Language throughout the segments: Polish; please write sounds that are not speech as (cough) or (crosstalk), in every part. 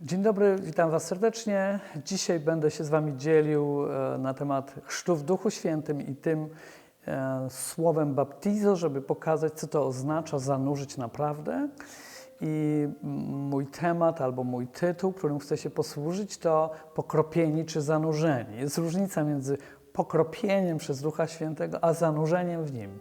Dzień dobry, witam Was serdecznie. Dzisiaj będę się z Wami dzielił e, na temat chrztu w Duchu Świętym i tym e, słowem baptizo, żeby pokazać, co to oznacza zanurzyć naprawdę. I mój temat albo mój tytuł, którym chcę się posłużyć, to pokropieni czy zanurzeni. Jest różnica między pokropieniem przez Ducha Świętego, a zanurzeniem w Nim.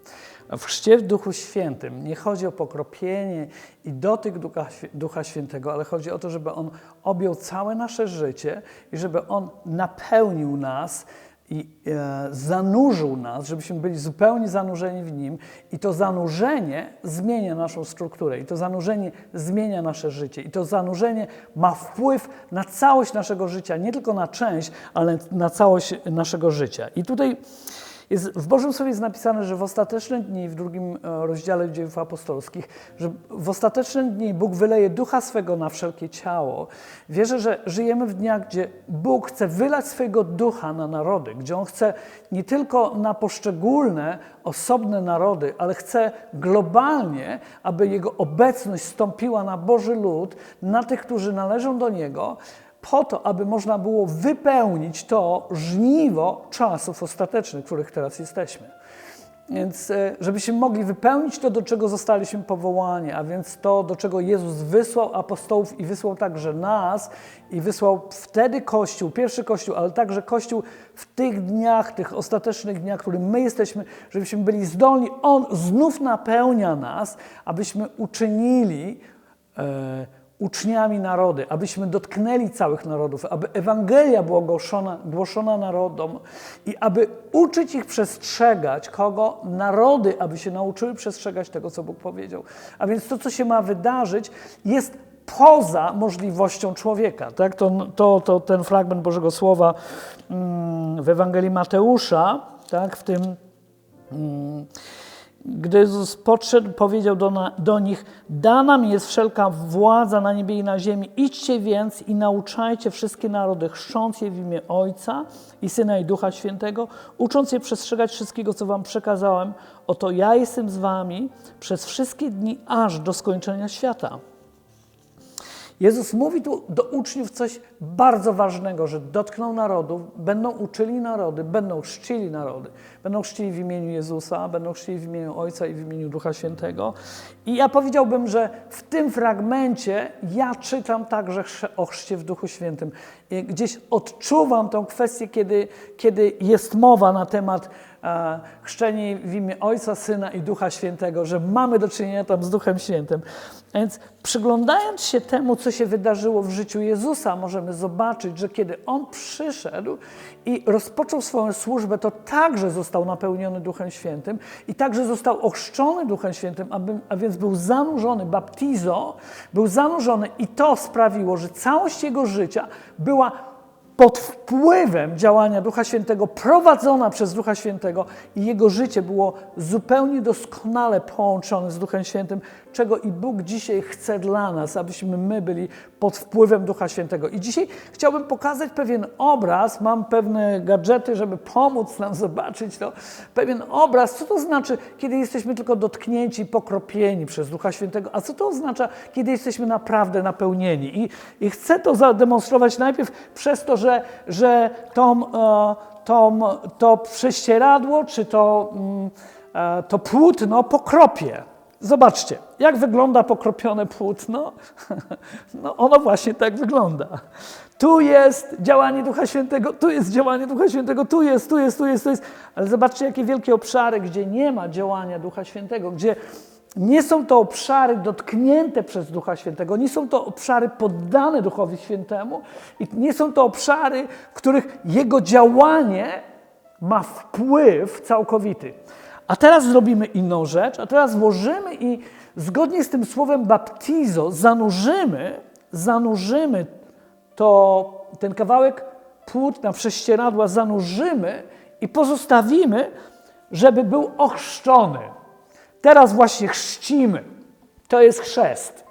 W chrzcie w Duchu Świętym nie chodzi o pokropienie i dotyk Ducha, Ducha Świętego, ale chodzi o to, żeby On objął całe nasze życie i żeby On napełnił nas i e, zanurzył nas, żebyśmy byli zupełnie zanurzeni w Nim. I to zanurzenie zmienia naszą strukturę, i to zanurzenie zmienia nasze życie, i to zanurzenie ma wpływ na całość naszego życia, nie tylko na część, ale na całość naszego życia. I tutaj jest, w Bożym Słowie jest napisane, że w ostateczne dni, w drugim e, rozdziale dziejów apostolskich, że w ostateczne dni Bóg wyleje ducha swego na wszelkie ciało. Wierzę, że żyjemy w dniach, gdzie Bóg chce wylać swojego ducha na narody, gdzie On chce nie tylko na poszczególne, osobne narody, ale chce globalnie, aby Jego obecność stąpiła na Boży lud, na tych, którzy należą do Niego, po to, aby można było wypełnić to żniwo czasów ostatecznych, których teraz jesteśmy. Więc e, żebyśmy mogli wypełnić to, do czego zostaliśmy powołani, a więc to, do czego Jezus wysłał apostołów i wysłał także nas i wysłał wtedy Kościół, pierwszy Kościół, ale także Kościół w tych dniach, tych ostatecznych dniach, w których my jesteśmy, żebyśmy byli zdolni. On znów napełnia nas, abyśmy uczynili e, uczniami narody, abyśmy dotknęli całych narodów, aby Ewangelia była głoszona, głoszona narodom i aby uczyć ich przestrzegać kogo? Narody, aby się nauczyły przestrzegać tego, co Bóg powiedział. A więc to, co się ma wydarzyć, jest poza możliwością człowieka. Tak? To, to, to ten fragment Bożego Słowa mm, w Ewangelii Mateusza, tak? w tym. Mm, gdy Jezus podszedł, powiedział do, na, do, nich: Dana mi jest wszelka władza na niebie i na ziemi. Idźcie więc i nauczajcie wszystkie narody, chrząc je w imię Ojca i Syna i Ducha Świętego, ucząc je przestrzegać wszystkiego, co Wam przekazałem. Oto ja jestem z Wami przez wszystkie dni, aż do skończenia świata. Jezus mówi tu do uczniów coś bardzo ważnego, że dotkną narodów, będą uczyli narody, będą chrzcili narody. Będą chrzcili w imieniu Jezusa, będą chrzcili w imieniu Ojca i w imieniu Ducha Świętego. I ja powiedziałbym, że w tym fragmencie ja czytam także o chrzcie w Duchu Świętym. Gdzieś odczuwam tą kwestię, kiedy, kiedy jest mowa na temat chrzczeni w imię Ojca, Syna i Ducha Świętego, że mamy do czynienia tam z Duchem Świętym. A więc przyglądając się temu, co się wydarzyło w życiu Jezusa, możemy zobaczyć, że kiedy On przyszedł i rozpoczął swoją służbę, to także został napełniony Duchem Świętym i także został ochrzczony Duchem Świętym, a więc był zanurzony, baptizo, był zanurzony i to sprawiło, że całość Jego życia była pod wpływem działania Ducha Świętego, prowadzona przez Ducha Świętego i jego życie było zupełnie doskonale połączone z Duchem Świętym, czego i Bóg dzisiaj chce dla nas, abyśmy my byli pod wpływem Ducha Świętego. I dzisiaj chciałbym pokazać pewien obraz, mam pewne gadżety, żeby pomóc nam (laughs) zobaczyć to, pewien obraz, co to znaczy, kiedy jesteśmy tylko dotknięci, pokropieni przez Ducha Świętego, a co to oznacza, kiedy jesteśmy naprawdę napełnieni. I, i chcę to zademonstrować najpierw przez to, że, że tą, e, tą, to prześcieradło, czy to, mm, e, to płótno pokropię. Zobaczcie, jak wygląda pokropione płótno. (laughs) No ono właśnie tak wygląda. Tu jest działanie Ducha Świętego, tu jest działanie Ducha Świętego, tu jest, tu jest, tu jest, tu jest. Ale zobaczcie, jakie wielkie obszary, gdzie nie ma działania Ducha Świętego, gdzie nie są to obszary dotknięte przez Ducha Świętego, nie są to obszary poddane Duchowi Świętemu i nie są to obszary, w których Jego działanie ma wpływ całkowity. A teraz zrobimy inną rzecz, a teraz włożymy i zgodnie z tym słowem baptizo zanurzymy, zanurzymy to, ten kawałek płótna prześcieradła, zanurzymy i pozostawimy, żeby był ochrzczony. Teraz właśnie chrzcimy. To jest chrzest.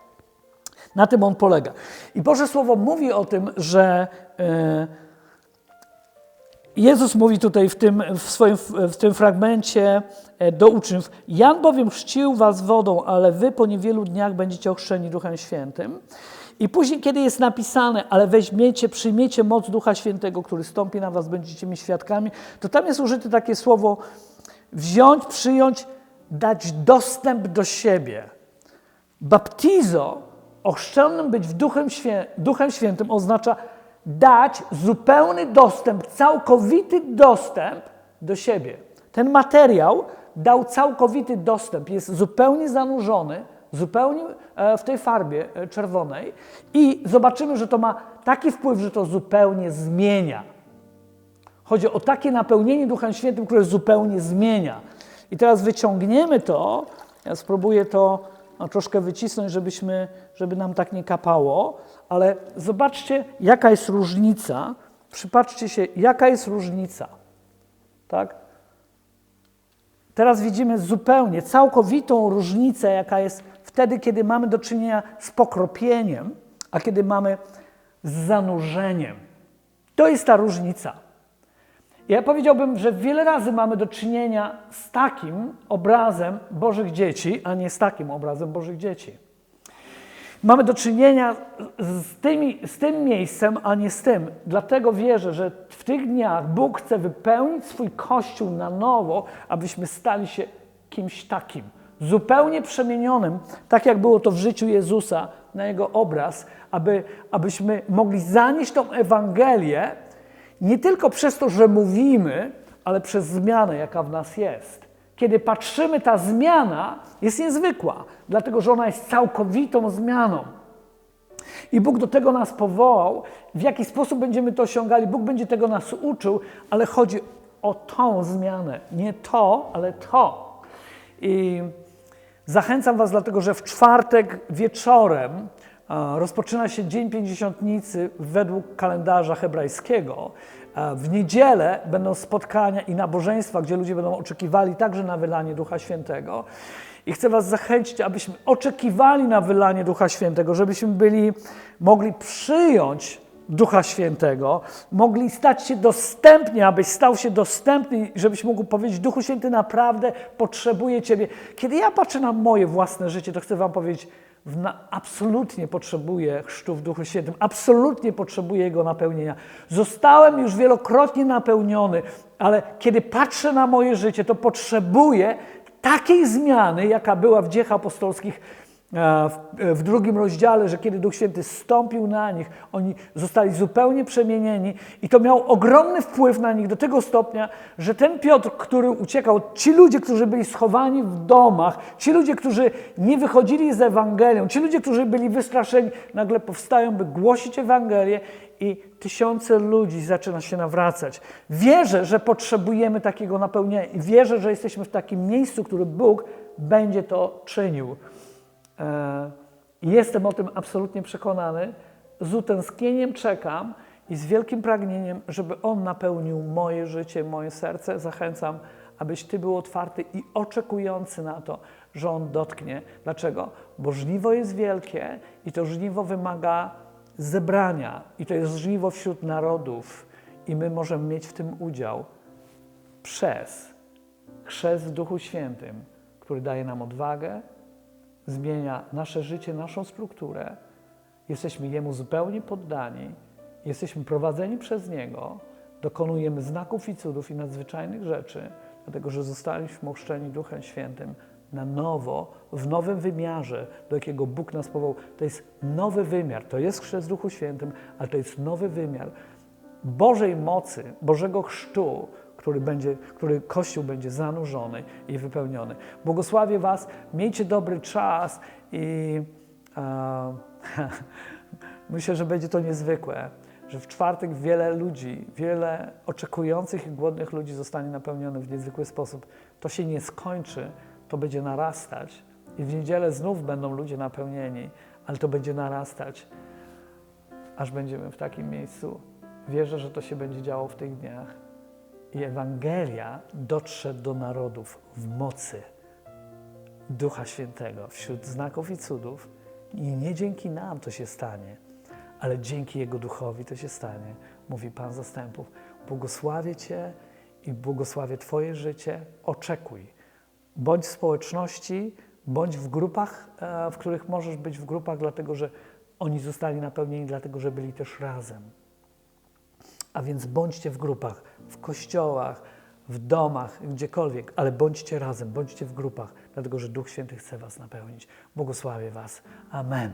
Na tym on polega. I Boże Słowo mówi o tym, że e, Jezus mówi tutaj w tym, w swoim, w tym fragmencie e, do uczniów: Jan bowiem chrzcił was wodą, ale wy po niewielu dniach będziecie ochrzczeni Duchem Świętym. I później, kiedy jest napisane, ale weźmiecie, przyjmiecie moc Ducha Świętego, który stąpi na was, będziecie mi świadkami, to tam jest użyte takie słowo wziąć, przyjąć, dać dostęp do siebie. Baptizo, ochrzczonym być w Duchem, Świę Duchem Świętym oznacza dać zupełny dostęp, całkowity dostęp do siebie. Ten materiał dał całkowity dostęp, jest zupełnie zanurzony, zupełnie e, w tej farbie e, czerwonej i zobaczymy, że to ma taki wpływ, że to zupełnie zmienia. Chodzi o takie napełnienie Duchem Świętym, które zupełnie zmienia. I teraz wyciągniemy to, ja spróbuję to no, troszkę wycisnąć, żebyśmy, żeby nam tak nie kapało, ale zobaczcie, jaka jest różnica. Przypatrzcie się, jaka jest różnica. Tak? Teraz widzimy zupełnie, całkowitą różnicę, jaka jest wtedy, kiedy mamy do czynienia z pokropieniem, a kiedy mamy z zanurzeniem. To jest ta różnica. Ja powiedziałbym, że wiele razy mamy do czynienia z takim obrazem Bożych dzieci, a nie z takim obrazem Bożych dzieci. Mamy do czynienia z, tymi, z tym miejscem, a nie z tym. Dlatego wierzę, że w tych dniach Bóg chce wypełnić swój kościół na nowo, abyśmy stali się kimś takim, zupełnie przemienionym, tak jak było to w życiu Jezusa, na Jego obraz, aby, abyśmy mogli zanieść tą Ewangelię nie tylko przez to, że mówimy, ale przez zmianę, jaka w nas jest. Kiedy patrzymy, ta zmiana jest niezwykła, dlatego że ona jest całkowitą zmianą. I Bóg do tego nas powołał. W jaki sposób będziemy to osiągali? Bóg będzie tego nas uczył, ale chodzi o tą zmianę. Nie to, ale to. I zachęcam Was, dlatego że w czwartek wieczorem rozpoczyna się Dzień Pięćdziesiątnicy według kalendarza hebrajskiego. W niedzielę będą spotkania i nabożeństwa, gdzie ludzie będą oczekiwali także na wylanie Ducha Świętego. I chcę Was zachęcić, abyśmy oczekiwali na wylanie Ducha Świętego, żebyśmy byli, mogli przyjąć Ducha Świętego, mogli stać się dostępni, abyś stał się dostępny, żebyś mógł powiedzieć: Duchu Święty, naprawdę potrzebuję Ciebie. Kiedy ja patrzę na moje własne życie, to chcę Wam powiedzieć: absolutnie potrzebuję chrztu w Duchu Świętym, absolutnie potrzebuję Jego napełnienia. Zostałem już wielokrotnie napełniony, ale kiedy patrzę na moje życie, to potrzebuję takiej zmiany, jaka była w dziejach apostolskich w, w drugim rozdziale, że kiedy Duch Święty stąpił na nich, oni zostali zupełnie przemienieni i to miało ogromny wpływ na nich do tego stopnia, że ten Piotr, który uciekał, ci ludzie, którzy byli schowani w domach, ci ludzie, którzy nie wychodzili z Ewangelią, ci ludzie, którzy byli wystraszeni, nagle powstają, by głosić Ewangelię i tysiące ludzi zaczyna się nawracać. Wierzę, że potrzebujemy takiego napełnienia i wierzę, że jesteśmy w takim miejscu, który Bóg będzie to czynił. E, jestem o tym absolutnie przekonany. Z utęsknieniem czekam i z wielkim pragnieniem, żeby On napełnił moje życie, moje serce. Zachęcam, abyś Ty był otwarty i oczekujący na to, że On dotknie. Dlaczego? Bo żniwo jest wielkie i to żniwo wymaga zebrania, i to jest żniwo wśród narodów, i my możemy mieć w tym udział przez chrzest w Duchu Świętym, który daje nam odwagę, zmienia nasze życie, naszą strukturę. Jesteśmy Jemu zupełnie poddani, jesteśmy prowadzeni przez Niego, dokonujemy znaków i cudów i nadzwyczajnych rzeczy, dlatego że zostaliśmy ochrzczeni Duchem Świętym na nowo, w nowym wymiarze, do jakiego Bóg nas powołał. To jest nowy wymiar, to jest chrzest Duchu Świętym, ale to jest nowy wymiar Bożej mocy, Bożego chrztu, który, będzie, który Kościół będzie zanurzony i wypełniony. Błogosławię Was, miejcie dobry czas i e, (laughs) myślę, że będzie to niezwykłe, że w czwartek wiele ludzi, wiele oczekujących i głodnych ludzi zostanie napełnionych w niezwykły sposób. To się nie skończy, to będzie narastać i w niedzielę znów będą ludzie napełnieni, ale to będzie narastać, aż będziemy w takim miejscu. Wierzę, że to się będzie działo w tych dniach i Ewangelia dotrze do narodów w mocy Ducha Świętego, wśród znaków i cudów. I nie dzięki nam to się stanie, ale dzięki Jego Duchowi to się stanie, mówi Pan Zastępów. Błogosławię Cię i błogosławię Twoje życie. Oczekuj. Bądź w społeczności, bądź w grupach, e, w których możesz być w grupach, dlatego że Oni zostali napełnieni dlatego, że byli też razem. A więc bądźcie w grupach, w kościołach, w domach, gdziekolwiek, ale bądźcie razem, bądźcie w grupach, dlatego że Duch Święty chce Was napełnić. Błogosławię Was. Amen.